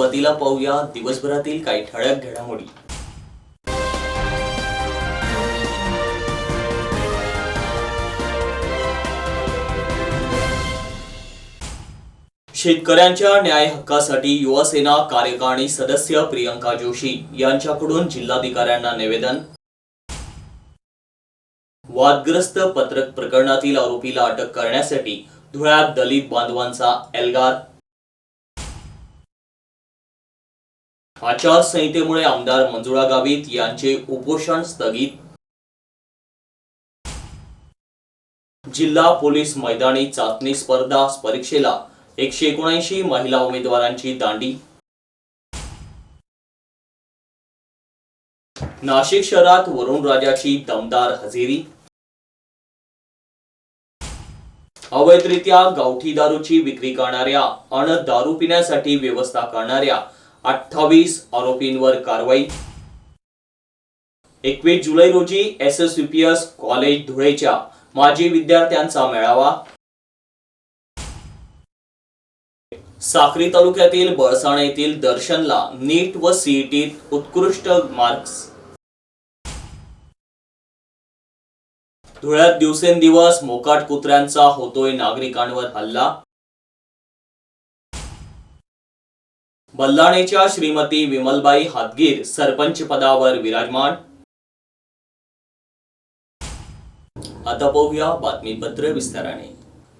सुरुवातीला पाहूया दिवसभरातील काही ठळक घडामोडी. शेतकऱ्यांच्या न्याय हक्कासाठी युवासेना कार्यकारिणी सदस्य प्रियंका जोशी यांच्याकडून जिल्हाधिकाऱ्यांना निवेदन. वादग्रस्त पत्रक प्रकरणातील आरोपीला अटक करण्यासाठी धुळ्यात दलित बांधवांचा एल्गार. आचारसंहितेमुळे आमदार मंजुळा गावित यांचे उपोषण स्थगित. जिल्हा पोलीस मैदानी चाचणी स्पर्धा परीक्षेला एकशे एकोणऐंशी महिला उमेदवारांची दांडी. नाशिक शहरात वरुण राजाची दमदार हजेरी. अवैधरित्या गावठी दारूची विक्री करणाऱ्या अन दारू पिण्यासाठी व्यवस्था करणाऱ्या अठ्ठावीस आरोपींवर कारवाई. एकवीस जुलै रोजी एस एस युपीएस कॉलेज धुळेच्या माजी विद्यार्थ्यांचा मेळावा. साक्री तालुक्यातील बळसाणे येथील दर्शनला नीट व सीईटीत उत्कृष्ट मार्क्स. धुळ्यात दिवसेंदिवस मोकाट कुत्र्यांचा होतोय नागरिकांवर हल्ला. बल्लाणेच्या श्रीमती विमलबाई हातगीर सरपंच पदावर विराजमान. आता पाहूया बातमीपत्र विस्ताराने.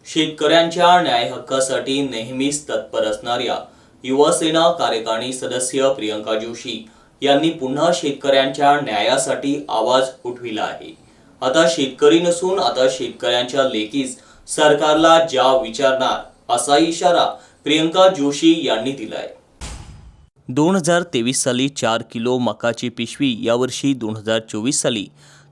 शेतकऱ्यांच्या न्याय हक्कासाठी नेहमीच तत्पर असणाऱ्या युवासेना कार्यकारिणी सदस्य प्रियंका जोशी यांनी पुन्हा शेतकऱ्यांच्या न्यायासाठी आवाज उठविला आहे. आता शेतकरी नसून आता शेतकऱ्यांच्या लेखीस सरकारला ज्या विचारणार असा इशारा प्रियंका जोशी यांनी दिलाय. दोन हजार तेवीस साली चार किलो मकाची पिशवी यावर्षी दोन हजार चोवीस साली.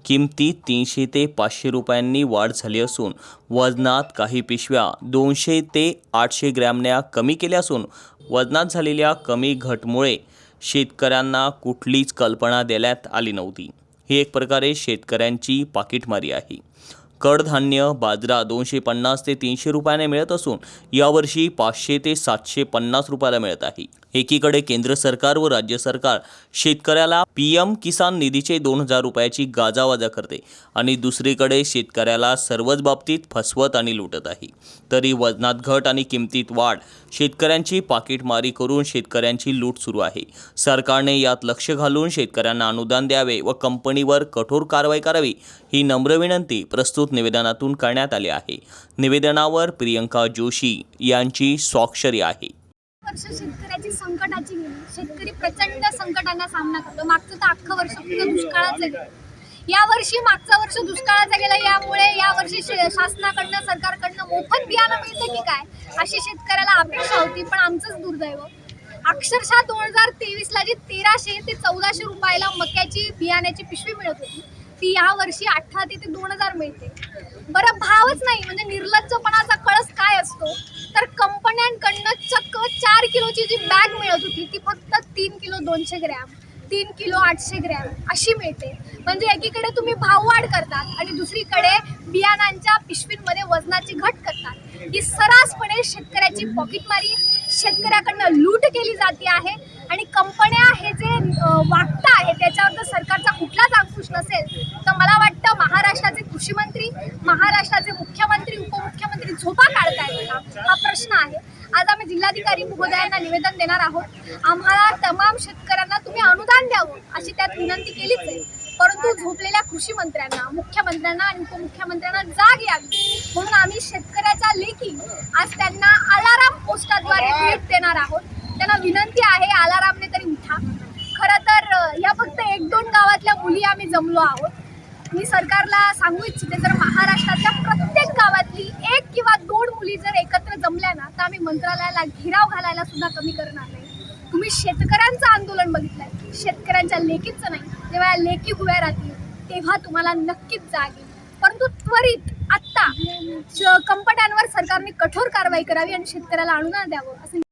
किमतीत तीनशे ते पाचशे रुपयांनी वाढ झाली असून वजनात काही पिशव्या दोनशे ते आठशे ग्रॅमने कमी केल्या असून वजनात झालेल्या कमी घटमुळे शेतकऱ्यांना कुठलीच कल्पना देण्यात आली नव्हती. ही एक प्रकारे शेतकऱ्यांची पाकिटमारी आहे. कडधान्य बाजरा दोनशे पन्नास ते तीनशे रुपयाने मिळत असून यावर्षी पाचशे ते सातशे पन्नास रुपयाला मिळत आहे. एकीकडे केंद्र सरकार व राज्य सरकार शेतकऱ्याला पी एम किसान निधीचे दोन हजार रुपयाची गाजावाजा करते आणि दुसरीकडे शेतकऱ्याला सर्वच बाबतीत फसवत आणि लुटत आहे. तरी वजनात घट आणि किमतीत वाढ शेतकऱ्यांची पाकिटमारी करून शेतकऱ्यांची लूट सुरू आहे. सरकारने यात लक्ष घालून शेतकऱ्यांना अनुदान द्यावे व कंपनीवर कठोर कारवाई करावी ही नम्र विनंती प्रस्तुत निवेदनातून करण्यात आली आहे. निवेदनावर प्रियंका जोशी यांची स्वाक्षरी आहे. वर्ष शेतकऱ्याची संकटाची गेली. शेतकरी प्रचंड संकटांना सामना करतो. मागचं तर अख्खं वर्ष फक्त दुष्काळाचं गेलं या वर्षी मागचं वर्ष दुष्काळाचा गेलं. यामुळे या वर्षी शासनाकडनं सरकारकडनं मोफत बियाणं मिळतं की काय? अशी शेतकऱ्याला अपेक्षा होती पण आमचंच दुर्दैव. अक्षरशः दोन हजार तेवीसला जी तेराशे ते चौदाशे रुपयाला मक्याची बियाण्याची पिशवी मिळत होती. ती या वर्षी अठरा ते दोन हजार मिळते. बरं भावच नाही. म्हणजे निर्लज्जपणाचा कळस काय असतो? तर कंपन्यांकडनं चक्क चार किलोची जी बॅग मिळत होती ती फक्त तीन किलो दोनशे ग्रॅम तीन किलो आठशे ग्रॅम अशी मिळते. म्हणजे एकीकडे तुम्ही भाववाढ करतात आणि दुसरीकडे बियाणांच्या पिशवींमध्ये वजनाची घट करतात. ही सर्रासपणे शेतकऱ्याची पॉकेटमारी शेतकऱ्याकडनं लूट केली जाते आहे. आणि कंपन्या हे जे वागत आहे त्याच्यावर जर सरकारचा कुठलाच अंकुश नसेल तर मला वाटतं महाराष्ट्राचे कृषी मंत्री महाराष्ट्राचे मुख्यमंत्री उपमुख्यमंत्री झोपा काढतायत का हा प्रश्न आहे. आज आम्ही जिल्हाधिकारी महोदयांना निवेदन देणार आहोत. आम्हाला तमाम शेतकऱ्यांना तुम्ही अनुदान द्यावं अशी त्यात विनंती केलीच आहे. परंतु झोपलेल्या कृषी मंत्र्यांना मुख्यमंत्र्यांना आणि उपमुख्यमंत्र्यांना जाग यावी. म्हणून आम्ही शेतकऱ्याच्या लेखी आज त्यांना अलाराम पोस्टाद्वारे भेट देणार आहोत त्यांना विनंती आहे अलारामने तरी उठा खरं तर अ, या फक्त एक दोन गावातल्या मुली आम्ही जमलो आहोत. मी सरकारला सांगू इच्छिते जर महाराष्ट्रातल्या प्रत्येक गावातली एक किंवा दोन मुली जर एकत्र जमल्या ना तर आम्ही मंत्रालयाला घेराव घालायला सुद्धा कमी करणार नाही. तुम्ही शेतकऱ्यांचं आंदोलन बघितलंय. शेतकऱ्यांच्या लेखीचं नाही. जेव्हा या लेखी उभ्या राहतील तेव्हा तुम्हाला नक्कीच जाग येईल. परंतु त्वरित आत्ता कंपन्यांवर सरकारने कठोर कारवाई करावी आणि शेतकऱ्याला अनुदान द्यावं असं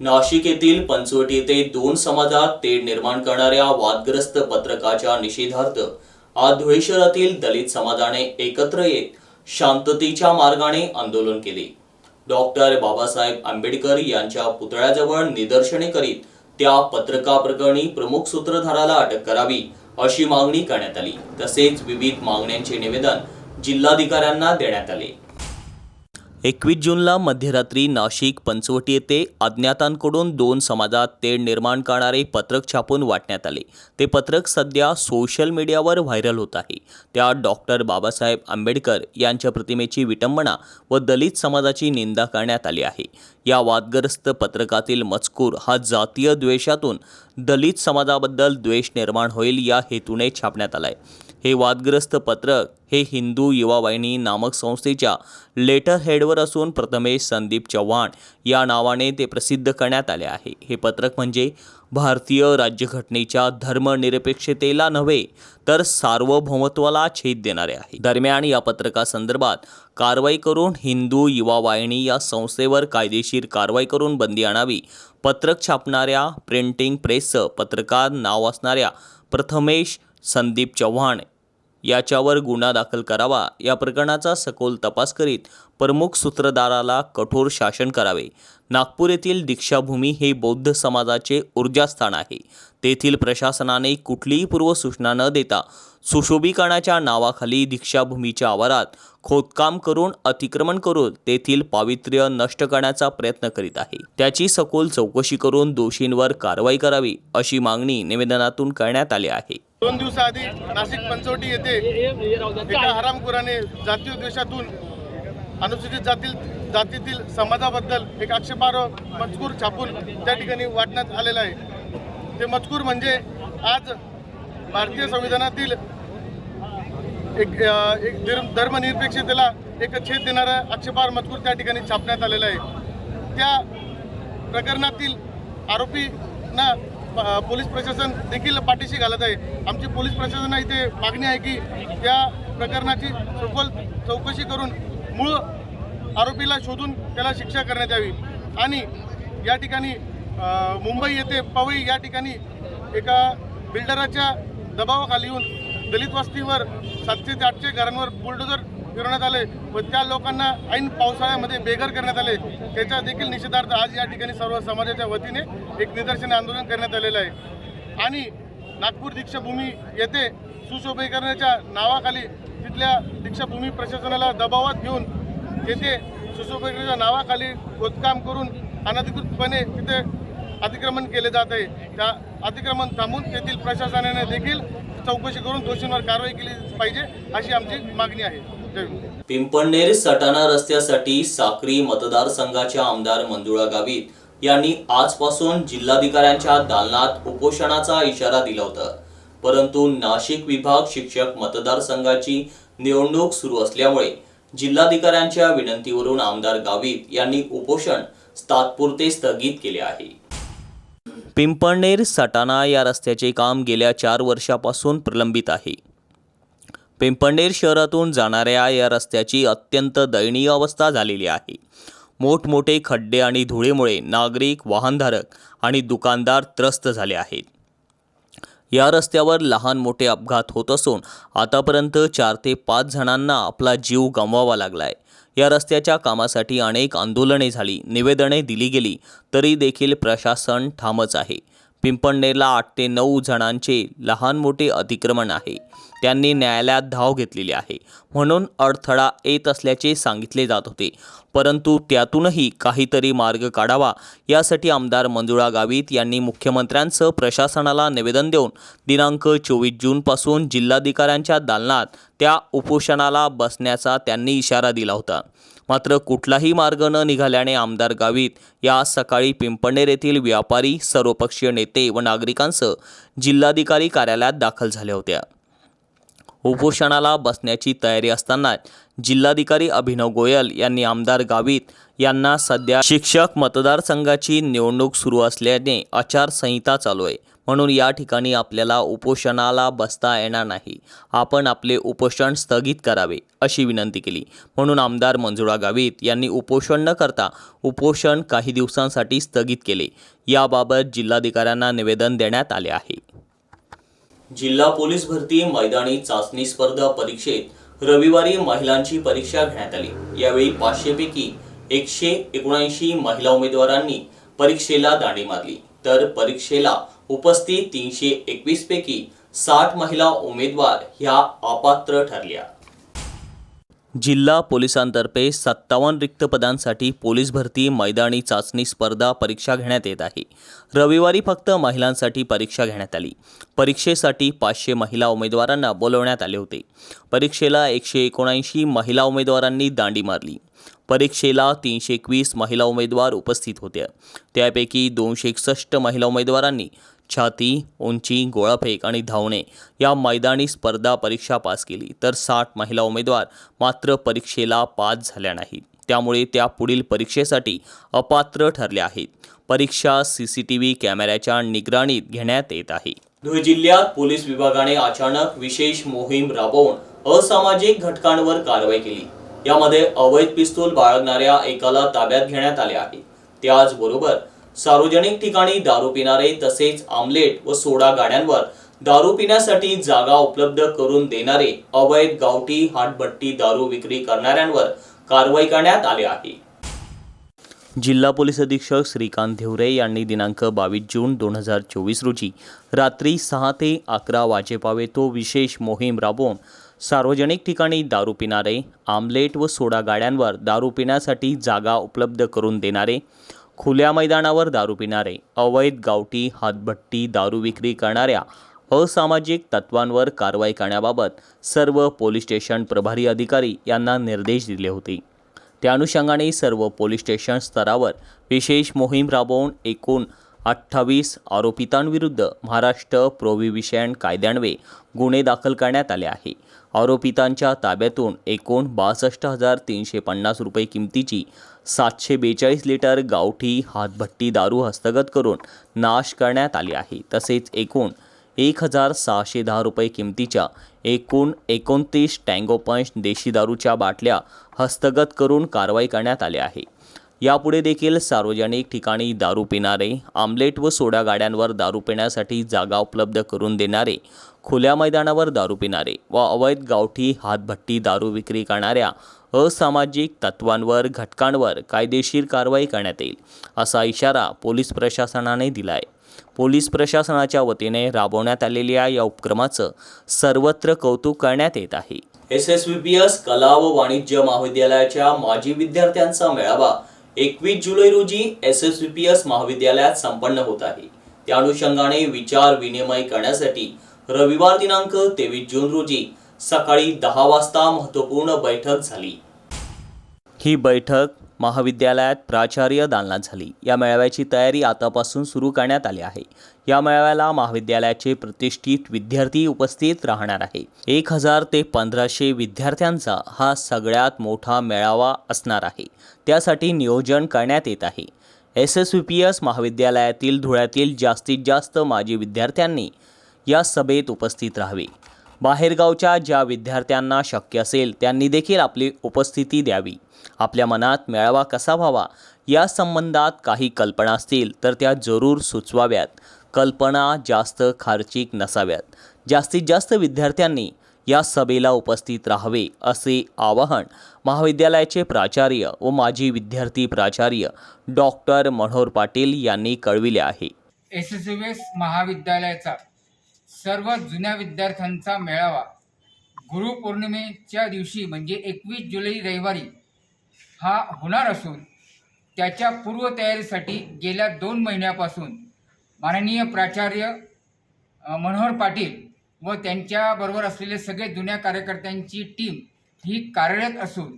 नाशिक येथील पंचवटी येथे दोन समाजात तेढ निर्माण करणाऱ्या वादग्रस्त पत्रकाच्या निषेधार्थ आज धुळे शहरातील दलित समाजाने एकत्र येत शांततेच्या मार्गाने आंदोलन केले. डॉक्टर बाबासाहेब आंबेडकर यांच्या पुतळ्याजवळ निदर्शने करीत त्या पत्रकाप्रकरणी प्रमुख सूत्रधाराला अटक करावी अशी मागणी करण्यात आली. तसेच विविध मागण्यांचे निवेदन जिल्हाधिकाऱ्यांना देण्यात आले. एकवीस जूनला मध्यरात्री नाशिक पंचवटी येथे अज्ञातांकडून दोन समाजात तेढ निर्माण करणारे पत्रक छापून वाटण्यात आले. ते पत्रक सध्या सोशल मीडियावर व्हायरल होत आहे. त्यात डॉक्टर बाबासाहेब आंबेडकर यांच्या प्रतिमेची विटंबना व दलित समाजाची निंदा करण्यात आली आहे. या वादग्रस्त पत्रकातील मजकूर हा जातीय द्वेषातून दलित समाजाबद्दल द्वेष निर्माण होईल या हेतूने छापण्यात आला आहे हे वादग्रस्त पत्रक हे हिंदू युवा वाहिनी नामक संस्थेच्या लेटर हेडवर असून प्रथमेश संदीप चव्हाण या नावाने ते प्रसिद्ध करण्यात आले आहे. हे पत्रक म्हणजे भारतीय राज्यघटनेच्या धर्मनिरपेक्षतेला नव्हे तर सार्वभौमत्वाला छेद देणारे आहे. दरम्यान या पत्रकासंदर्भात कारवाई करून हिंदू युवा वाहिनी या संस्थेवर कायदेशीर कारवाई करून बंदी आणावी पत्रक छापणाऱ्या प्रिंटिंग प्रेसचं पत्रकार नाव असणाऱ्या प्रथमेश संदीप चव्हाण याच्यावर गुन्हा दाखल करावा या प्रकरणाचा सखोल तपास करीत प्रमुख सूत्रधाराला कठोर शासन करावे. नागपूर येथील दीक्षाभूमी हे बौद्ध समाजाचे ऊर्जास्थान आहे. तेथील प्रशासनाने कुठलीही पूर्वसूचना न देता सुशोभीकरणाच्या नावाखाली दीक्षाभूमीच्या आवारात खोदकाम करून अतिक्रमण करून तेथील पावित्र्य नष्ट करण्याचा प्रयत्न करीत आहे. त्याची सखोल चौकशी करून दोषींवर कारवाई करावी अशी मागणी निवेदनातून करण्यात आली आहे. दोन दिवसाआधी नाशिक पंचवटी येथे एका हरामखोराने जातीय द्वेषातून अनुसूचित जातील जातीतील समाजाबद्दल एक आक्षेपार्ह मजकूर छापून त्या ठिकाणी वाटण्यात आलेला आहे. ते मजकूर म्हणजे आज भारतीय संविधानातील एक एक धर्म- धर्मनिरपेक्षतेला एक छेद देणारा आक्षेपार्ह मजकूर त्या ठिकाणी छापण्यात आलेला आहे. त्या प्रकरणातील आरोपींना पोलीस प्रशासन देखील पाठीशी घालत आहे. आमची पोलीस प्रशासना इथे मागणी आहे की त्या प्रकरणाची सखोल चौकशी करून मूळ आरोपीला शोधून त्याला शिक्षा करण्यात यावी. आणि या ठिकाणी मुंबई येथे पवई या ठिकाणी एका बिल्डराच्या दबावाखाली येऊन दलित वस्तीवर सातशे ते आठशे घरांवर बुलडोजर फिरवण्यात आले. व त्या लोकांना ऐन पावसाळ्यामध्ये बेघर करण्यात आले. त्याच्या देखील निषेधार्थ आज या ठिकाणी सर्व समाजाच्या वतीने एक निदर्शन आंदोलन करण्यात आलेलं आहे. आणि नागपूर दीक्षाभूमी येथे सुशोभीकरणाच्या नावाखाली तिथल्या दीक्षाभूमी प्रशासनाला दबावात घेऊन येथे सुशोभीकरणाच्या नावाखाली खोदकाम करून अनधिकृतपणे तिथे अतिक्रमण केले जात आहे. त्या अतिक्रमण थांबून तेथील प्रशासनाने देखील चौकशी करून दोषींवर कारवाई केली पाहिजे अशी आमची मागणी आहे. पिंपणनेर सटाणा रस्त्यासाठी साक्री मतदारसंघाच्या आमदार मंजुळा गावित यांनी आजपासून जिल्हाधिकाऱ्यांच्या दालनात उपोषणाचा इशारा दिला होता. परंतु नाशिक विभाग शिक्षक मतदारसंघाची निवडणूक सुरू असल्यामुळे जिल्हाधिकाऱ्यांच्या विनंतीवरून आमदार गावित यांनी उपोषण तात्पुरते स्थगित केले आहे. पिंपळनेर सटाणा या रस्त्याचे काम गेल्या चार वर्षापासून प्रलंबित आहे. पिंपणेर शहरातून जाणाऱ्या या रस्त्याची अत्यंत दयनीय अवस्था झालेली आहे. मोठमोठे खड्डे आणि धुळेमुळे नागरिक वाहनधारक आणि दुकानदार त्रस्त झाले आहेत. या रस्त्यावर लहान मोठे अपघात होत असून आतापर्यंत चार ते पाच जणांना आपला जीव गमवावा लागलाय. या रस्त्याच्या कामासाठी अनेक आंदोलने झाली निवेदने दिली गेली तरी देखील प्रशासन ठामच आहे. पिंपणनेरला आठ ते नऊ जणांचे लहान मोठे अतिक्रमण आहे. त्यांनी न्यायालयात धाव घेतलेली आहे. म्हणून अडथळा येत असल्याचे सांगितले जात होते. परंतु त्यातूनही काहीतरी मार्ग काढावा यासाठी आमदार मंजुळा गावित यांनी मुख्यमंत्र्यांसह प्रशासनाला निवेदन देऊन दिनांक चोवीस जूनपासून जिल्हाधिकाऱ्यांच्या दालनात त्या उपोषणाला बसण्याचा त्यांनी इशारा दिला होता. मात्र कुठलाही मार्ग न निघाल्याने आमदार गावित या सकाळी पिंपणेर येथील व्यापारी सर्वपक्षीय नेते व नागरिकांसह जिल्हाधिकारी कार्यालयात दाखल झाल्या होत्या. उपोषणाला बसण्याची तयारी असताना जिल्हाधिकारी अभिनव गोयल यांनी आमदार गावित यांना सध्या शिक्षक मतदारसंघाची निवडणूक सुरू असल्याने आचारसंहिता चालू आहे. म्हणून या ठिकाणी आपल्याला उपोषणाला बसता येणार नाही. आपण आपले उपोषण स्थगित करावे अशी विनंती केली. म्हणून आमदार मंजुळा गावित यांनी उपोषण न करता उपोषण काही दिवसांसाठी स्थगित केले. याबाबत जिल्हाधिकाऱ्यांना निवेदन देण्यात आले आहे. जिल्हा पोलीस भरती मैदानी चाचणी स्पर्धा परीक्षेत रविवारी महिलांची परीक्षा घेण्यात आली. यावेळी पाचशेपैकी एकशे एकोणऐंशी महिला उमेदवारांनी परीक्षेला दांडी मारली. तर परीक्षेला उपस्थित तीनशे एकवीस पैकी साठ महिला उमेदवार ह्या अपात्र ठरल्या. जिल्हा पोलिसांतर्फे सत्तावन्न रिक्त पदांसाठी पोलीस भरती मैदानी चाचणी स्पर्धा परीक्षा घेण्यात येत आहे. रविवारी फक्त महिलांसाठी परीक्षा घेण्यात आली. परीक्षेसाठी पाचशे महिला उमेदवारांना बोलवण्यात आले होते. परीक्षेला एकशे एकोणऐंशी महिला उमेदवारांनी दांडी मारली. परीक्षेला तीनशे एकवीस महिला उमेदवार उपस्थित होत्या त्यापैकी दोनशे एकसष्ट महिला उमेदवारांनी छाती उंची गोळाफेक आणि धावणे या मैदानी स्पर्धा परीक्षा पास केली. तर साठ महिला उमेदवार मात्र परीक्षेला पास झाल्या नाहीत. त्यामुळे त्या पुढील परीक्षेसाठी अपात्र ठरल्या आहेत. परीक्षा सी सी टी व्ही कॅमेऱ्याच्या निगराणीत घेण्यात येत आहे. धुळे जिल्ह्यात पोलीस विभागाने अचानक विशेष मोहीम राबवून असामाजिक घटकांवर कारवाई केली. यामध्ये अवैध पिस्तूल बाळगणाऱ्या एकाला ताब्यात घेण्यात आले आहे. त्याचबरोबर सार्वजनिक ठिकाणी दारू पिणारे तसेच आमलेट व सोडा गाड्यांवर दारू पिण्यासाठी जागा उपलब्ध करून देणारे अवैध गावठी हाटभट्टी दारू विक्री करणाऱ्यांवर कारवाई करण्यात आली आहे. जिल्हा पोलीस अधीक्षक श्रीकांत धेवरे यांनी दिनांक बावीस जून दोन हजार चोवीस रोजी रात्री सहा ते अकरा वाजेपावेतो विशेष मोहीम राबवून सार्वजनिक ठिकाणी दारू पिणारे आमलेट व सोडा गाड्यांवर दारू पिण्यासाठी जागा उपलब्ध करून देणारे खुल्या मैदानावर दारू पिणारे अवैध गावठी हातभट्टी दारू विक्री करणाऱ्या असामाजिक तत्वांवर कारवाई करण्याबाबत सर्व पोलीस स्टेशन प्रभारी अधिकारी यांना निर्देश दिले होते. त्या अनुषंगाने सर्व पोलीस स्टेशन स्तरावर विशेष मोहीम राबवून एकूण अठ्ठावीस आरोपितांविरुद्ध महाराष्ट्र प्रोहिबिशन कायद्यान्वये गुन्हे दाखल करण्यात आले आहे. आरोपितांच्या ताब्यातून एकूण बासष्ट हजार तीनशे पन्नास रुपये किमतीची सातशे बेचाळीस लिटर गावठी हातभट्टी दारू हस्तगत करून नाश करण्यात आली आहे. तसेच एकूण एक हजार सहाशे दहा रुपये किमतीच्या एकूण एकोणतीस टँगोपंच देशी दारूच्या बाटल्या हस्तगत करून कारवाई करण्यात आली आहे. यापुढे देखील सार्वजनिक ठिकाणी दारू पिणारे आमलेट व सोडा गाड्यांवर दारू पिण्यासाठी जागा उपलब्ध करून देणारे खुल्या मैदानावर दारू पिणारे व अवैध गावठी हातभट्टी दारू विक्री करणाऱ्या असामाजिक तत्वांवर घटकांवर कायदेशीर कारवाई करण्यात येईल असा इशारा पोलीस प्रशासनाने दिला आहे पोलीस प्रशासनाच्या वतीने राबवण्यात आलेल्या या उपक्रमाचं सर्वत्र कौतुक करण्यात येत आहे. S S B P S कला व वाणिज्य महाविद्यालयाच्या माजी विद्यार्थ्यांचा मेळावा एकवीस जुलै रोजी एस एस पी एस महाविद्यालयात संपन्न होत आहे. त्या अनुषंगाने विचार विनिमय करण्यासाठी रविवार दिनांक तेवीस जून रोजी सकाळी दहा वाजता महत्त्वपूर्ण बैठक झाली. ही बैठक महाविद्यालयात प्राचार्य दालनात झाली. या मेळाव्याची तयारी आतापासून सुरू करण्यात आली आहे. या मेळाव्याला महाविद्यालयाचे प्रतिष्ठित विद्यार्थी उपस्थित राहणार आहे. एक हजार ते पंधराशे विद्यार्थ्यांचा हा सगळ्यात मोठा मेळावा असणार आहे. त्यासाठी नियोजन करण्यात येत आहे. S S V P S महाविद्यालयातील धुळ्यातील जास्तीत जास्त माजी विद्यार्थ्यांनी या सभेत उपस्थित राहावे. बाहेरगावच्या ज्या विद्यार्थ्यांना शक्य असेल त्यांनी देखील आपली उपस्थिती द्यावी. आपल्या मनात मेळावा कसा व्हावा या संबंधात काही कल्पना असतील तर त्या जरूर सुचवाव्यात. कल्पना जास्त खर्चिक नसाव्यात. जास्तीत जास्त विद्यार्थ्यांनी या सभेला उपस्थित राहावे असे आवाहन महाविद्यालयाचे प्राचार्य व माजी विद्यार्थी प्राचार्य डॉक्टर मनोहर पाटील यांनी कळविले आहे. एस एस एस महाविद्यालयाचा सर्व जुन्या विद्यार्थ्यांचा मेळावा गुरुपौर्णिमेच्या दिवशी म्हणजे एकवीस जुलै रविवारी हा होणार असून त्याच्या पूर्वतयारीसाठी गेल्या दोन महिन्यापासून माननीय प्राचार्य मनोहर पाटील व त्यांच्याबरोबर असलेले सगळे जुन्या कार्यकर्त्यांची टीम ही कार्यरत असून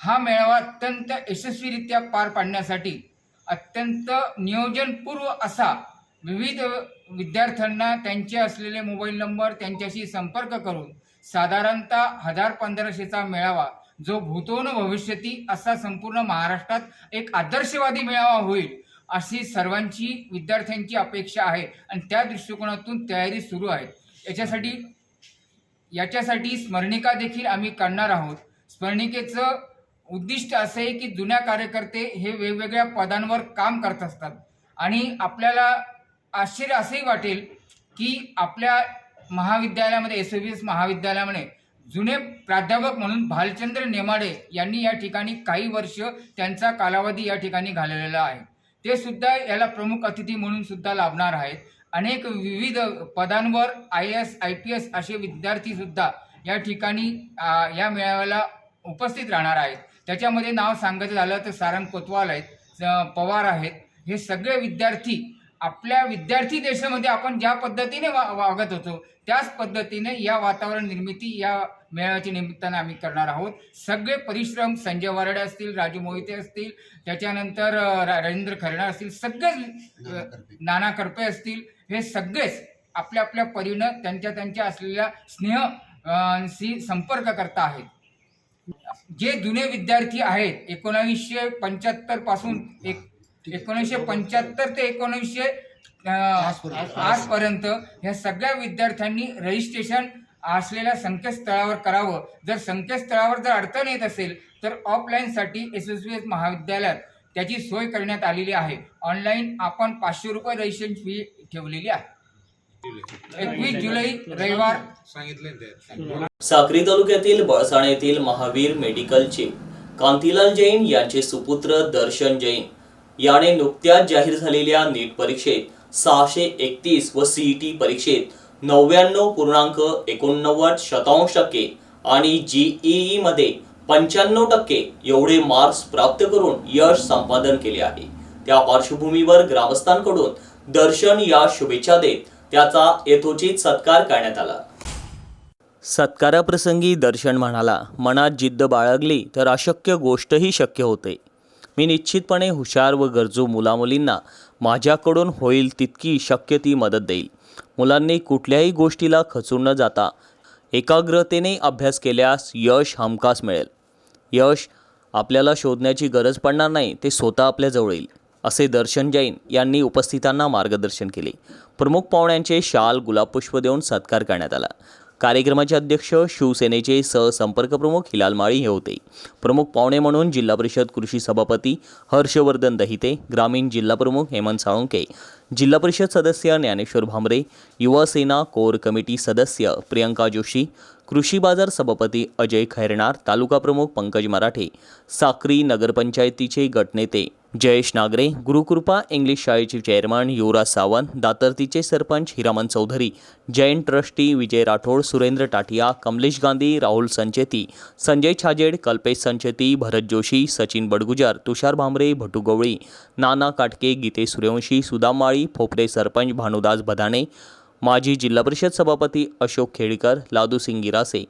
हा मेळावा अत्यंत यशस्वीरित्या पार पाडण्यासाठी अत्यंत नियोजनपूर्व असा विविध विद्यार्थ्यांना त्यांचे असलेले मोबाईल नंबर त्यांच्याशी संपर्क करून साधारणतः हजार पंधराशेचा मेळावा जो भूतोन भविष्यती असा संपूर्ण महाराष्ट्रात एक आदर्शवादी मेळावा होईल अशी सर्वांची विद्यार्थ्यांची अपेक्षा आहे आणि त्या दृष्टिकोनातून तयारी सुरू आहे. याच्यासाठी याच्यासाठी स्मरणिका देखील आम्ही काढणार आहोत. स्मरणिकेचं उद्दिष्ट असं आहे की जुन्या कार्यकर्ते हे वेगवेगळ्या पदांवर काम करत असतात आणि आपल्याला आश्चर्य असंही वाटेल की आपल्या महाविद्यालयामध्ये एस एस महाविद्यालयामध्ये जुने प्राध्यापक म्हणून भालचंद्र नेमाडे यांनी या ठिकाणी काही वर्ष त्यांचा कालावधी या ठिकाणी घालवलेला आहे. ते सुद्धा याला प्रमुख अतिथी म्हणून सुद्धा लाभणार आहेत. अनेक विविध पदांवर I S I P S असे विद्यार्थी सुद्धा या ठिकाणी या मेळाव्याला उपस्थित राहणार आहेत. त्याच्यामध्ये नाव सांगायचं झालं तर सारंग कोतवाल आहेत पवार आहेत. हे सगळे विद्यार्थी आपल्या विद्यार्थी देशामध्ये आपण ज्या पद्धतीने वा वागत होतो त्याच पद्धतीने या वातावरण निर्मिती या मेळाव्याच्या निमित्तानं आम्ही करणार आहोत. सगळे परिश्रम संजय वराडे असतील राजू मोहिते असतील त्याच्यानंतर राजेंद्र खरणा असतील सगळेच नाना करपे असतील. हे सगळेच आपल्या आपल्या परीनं त्यांच्या त्यांच्या असलेल्या स्नेह अ, शी संपर्क करता आहेत. जे जुने विद्यार्थी आहेत एकोणावीसशे पंच्याहत्तरपासून एक एकोणीसशे पंच्याहत्तर ते एकोणीसशे आजपर्यंत ह्या सगळ्या विद्यार्थ्यांनी रजिस्ट्रेशन असलेल्या संकेतस्थळावर करावं. जर संकेतस्थळावर जर अडचण येत असेल तर ऑफलाईनसाठी एस एस बी एस महाविद्यालयात त्याची सोय करण्यात आलेली आहे. ऑनलाईन आपण पाचशे रुपये रजिस्ट्रेशन फी ठेवलेली आहे. एकवीस जुलै रविवार. साक्री तालुक्यातील बळसाणे येथील महावीर मेडिकलचे कांतीलाल जैन यांचे सुपुत्र दर्शन जैन. याने नुकत्याच जाहीर झालेल्या नीट परीक्षेत सहाशे एकतीस व सीईटी परीक्षेत नव्याण्णव पूर्णांक एकोणनव्वद शतांश टक्के आणि जीईई मध्ये पंच्याण्णव टक्के एवढे मार्क्स प्राप्त करून यश संपादन केले आहे. त्या पार्श्वभूमीवर ग्रामस्थांकडून दर्शन या शुभेच्छा देत त्याचा यथोचित सत्कार करण्यात आला. सत्काराप्रसंगी दर्शन म्हणाला मनात जिद्द बाळगली तर अशक्य गोष्टही शक्य होते. मी निश्चितपणे हुशार व गरजू मुलामुलींना माझ्याकडून होईल तितकी शक्य ती मदत देईल. मुलांनी कुठल्याही गोष्टीला खचून न जाता एकाग्रतेने अभ्यास केल्यास यश हमखास मिळेल. यश आपल्याला शोधण्याची गरज पडणार नाही ते स्वतः आपल्याजवळ येईल असे दर्शन जैन यांनी उपस्थितांना मार्गदर्शन केले. प्रमुख पाहुण्यांचे शाल गुलाबपुष्प देऊन सत्कार करण्यात आला. कार्यक्रमाचे अध्यक्ष शिवसेनेचे सहसंपर्क प्रमुख हिलाल माळी हे होते. प्रमुख पाहुणे म्हणून जिल्हा परिषद कृषी सभापती हर्षवर्धन दहिते ग्रामीण जिल्हा प्रमुख हेमंत साळुंके जिल्हा परिषद सदस्य ज्ञानेश्वर भांबरे युवा सेना कोर कमिटी सदस्य प्रियंका जोशी कृषी बाजार सभापती अजय खैरनार तालुका प्रमुख पंकज मराठे साक्री नगरपंचायतीचे गटनेते जयेश नागरे गुरुकृपा इंग्लिश शाळेचे चेअरमन युवराज सावंत दातर्तीचे सरपंच हिरामन चौधरी जैन ट्रस्टी विजय राठोड सुरेंद्र टाटिया कमलेश गांधी राहुल संचेती संजय छाजेड कल्पेश संचेती भरत जोशी सचिन बडगुजर तुषार भांबरे भटू गवळी नाना काटके गीते सूर्यवंशी सुदाम माळी सरपंच भानुदास भदाणे माजी जिल्हा परिषद सभापती अशोक खेडीकर लादूसिंग गिरासे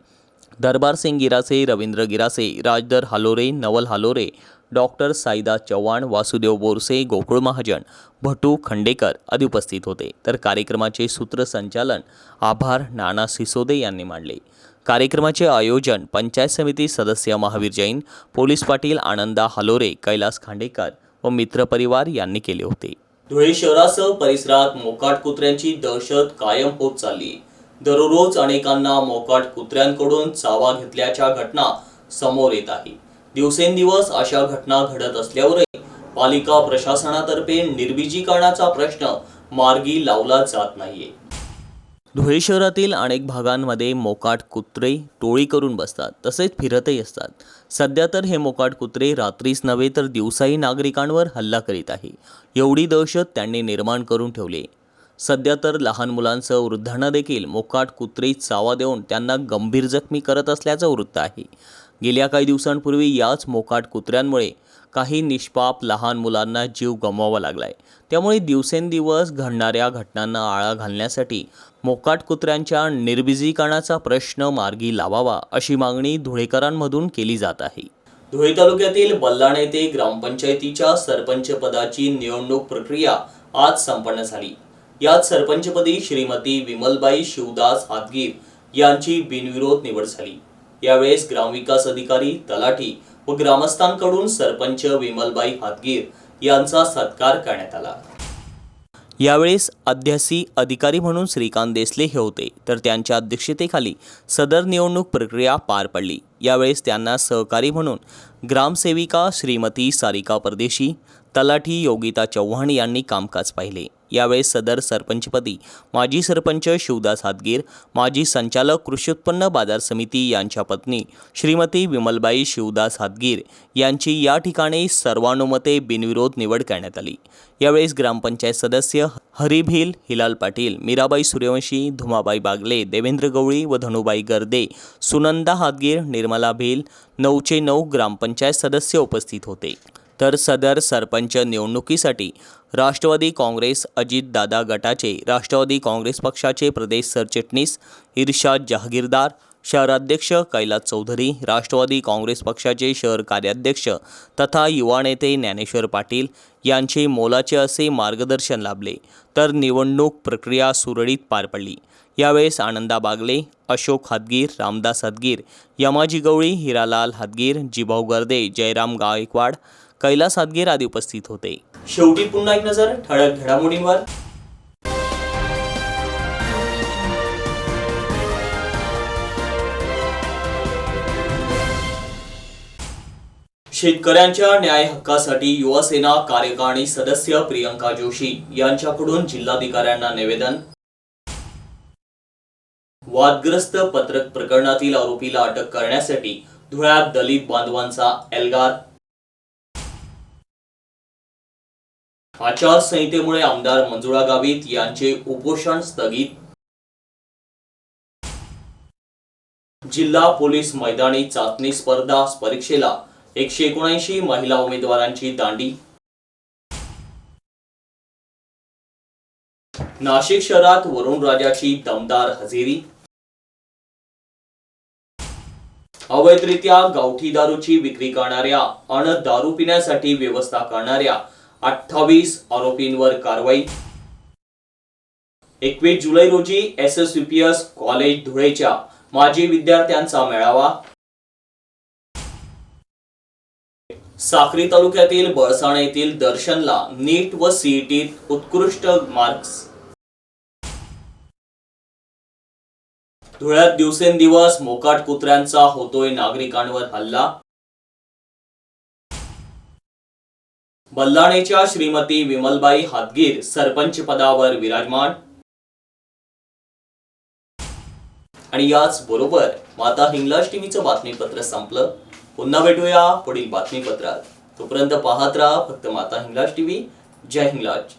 दरबारसिंग गिरासे रवींद्र गिरासे राजदर हालोरे नवल हालोरे डॉक्टर साईदास चव्हाण वासुदेव बोरसे गोकुळ महाजन भटू खंडेकर आदी उपस्थित होते. तर कार्यक्रमाचे सूत्रसंचालन आभार नाना सिसोदे यांनी मांडले. कार्यक्रमाचे आयोजन पंचायत समिती सदस्य महावीर जैन पोलीस पाटील आनंदा हालोरे कैलास खांडेकर व मित्रपरिवार यांनी केले होते. धुळे शहरासह परिसरात मोकाट कुत्र्यांची दहशत कायम होत चालली. दररोज अनेकांना मोकाट कुत्र्यांकडून चावा घेतल्याच्या घटना समोर येत आहे. दिवसेंदिवस अशा घटना घडत असल्यावरही पालिका प्रशासनातर्फे निर्बिजीकरणाचा प्रश्न मार्गी लावला जात नाहीये. धुळे शहरातील अनेक भागांमध्ये मोकाट कुत्रे टोळी करून बसतात तसेच फिरतही असतात. सध्या तर हे मोकाट कुत्रे रात्रीच नव्हे तर दिवसाही नागरिकांवर हल्ला करीत आहे. एवढी दहशत त्यांनी निर्माण करून ठेवली. सध्या तर लहान मुलांसह वृद्धांना देखील मोकाट कुत्रे चावा देऊन त्यांना गंभीर जखमी करत असल्याचं वृत्त आहे. गेल्या काही दिवसांपूर्वी याच मोकाट कुत्र्यांमुळे काही निष्पाप लहान मुलांना जीव गमवावा लागलाय. त्यामुळे दिवसेंदिवस घडणाऱ्या घटनांना आळा घालण्यासाठी मोकाट कुत्र्यांच्या निर्बिजीकरणाचा प्रश्न मार्गी लावावा अशी मागणी धुळेकरांमधून केली जात आहे. धुळे तालुक्यातील बल्लाण येथे ग्रामपंचायतीच्या सरपंच पदाची निवडणूक प्रक्रिया आज संपन्न झाली. यात सरपंचपदी श्रीमती विमलबाई शिवदास हातगीर यांची बिनविरोध निवड झाली. यावेळेस ग्रामविकास अधिकारी तलाठी व ग्रामस्थांकडून सरपंच विमलबाई हातगीर यांचा सत्कार करण्यात आला. यावेळेस अध्यासी अधिकारी म्हणून श्रीकांत देसले हे होते तर त्यांच्या अध्यक्षतेखाली सदर निवडणूक प्रक्रिया पार पडली. यावेळेस त्यांना सहकारी म्हणून ग्रामसेविका श्रीमती सारिका परदेशी तलाठी योगिता चव्हाण यांनी कामकाज पाहिले. यावेळी सदर सरपंचपदी माजी सरपंच शिवदास हातगीर माजी संचालक कृषी उत्पन्न बाजार समिती यांच्या पत्नी श्रीमती विमलबाई शिवदास हातगीर यांची या ठिकाणी सर्वानुमते बिनविरोध निवड करण्यात आली. यावेळेस ग्रामपंचायत सदस्य हरी भिल हिलाल पाटील मीराबाई सूर्यवंशी धुमाबाई बागले देवेंद्र गवळी व धनुबाई गर्दे सुनंदा हातगीर निर्मला भिल नऊचे नऊ ग्रामपंचायत सदस्य उपस्थित होते. तर सदर सरपंच निवडणुकीसाठी राष्ट्रवादी काँग्रेस अजितदादा गटाचे राष्ट्रवादी काँग्रेस पक्षाचे प्रदेश सरचिटणीस इर्शाद जहागीरदार शहराध्यक्ष कैलास चौधरी राष्ट्रवादी काँग्रेस पक्षाचे शहर कार्याध्यक्ष तथा युवा नेते ज्ञानेश्वर पाटील यांचे मोलाचे असे मार्गदर्शन लाभले. तर निवडणूक प्रक्रिया सुरळीत पार पडली. यावेळेस आनंदा बागले अशोक हातगीर रामदास हातगीर यमाजी गवळी हिरालाल हातगीर जिभाऊ गर्दे जयराम गायकवाड कैलास हादगीर आदी उपस्थित होते. शेवटी पुन्हा एक नजर ठळक घडामोडींवर. शेतकऱ्यांच्या न्याय हक्कासाठी युवासेना कार्यकारिणी सदस्य प्रियंका जोशी यांच्याकडून जिल्हाधिकाऱ्यांना निवेदन. वादग्रस्त पत्रक प्रकरणातील आरोपीला अटक करण्यासाठी धुळ्यात दलित बांधवांचा एल्गार. आचारसंहितेमुळे आमदार मंजुळा गावित यांचे उपोषण स्थगित. जिल्हा पोलीस मैदानी चाचणी स्पर्धा परीक्षेला एकशे एकोणऐंशी महिला उमेदवारांची दांडी. नाशिक शहरात वरुण राजाची दमदार हजेरी. अवैधरित्या गावठी दारूची विक्री करणाऱ्या अन दारू पिण्यासाठी व्यवस्था करणाऱ्या अठ्ठावीस आरोपींवर कारवाई. एकवीस जुलै रोजी एस एस एस कॉलेज धुळेच्या माजी विद्यार्थ्यांचा मेळावा. साक्री तालुक्यातील बळसाणे येथील दर्शनला नीट व सीईटीत उत्कृष्ट मार्क्स. धुळ्यात दिवसेंदिवस मोकाट कुत्र्यांचा होतोय नागरिकांवर हल्ला. बल्लाणेच्या श्रीमती विमलबाई हातगीर सरपंच पदावर विराजमान. आणि याच बरोबर माता हिंगलाज टीव्हीचं बातमीपत्र संपलं. पुन्हा भेटूया पुढील बातमीपत्रात. तोपर्यंत पाहत राहा फक्त माता हिंगलाज टीव्ही. जय हिंगलाज.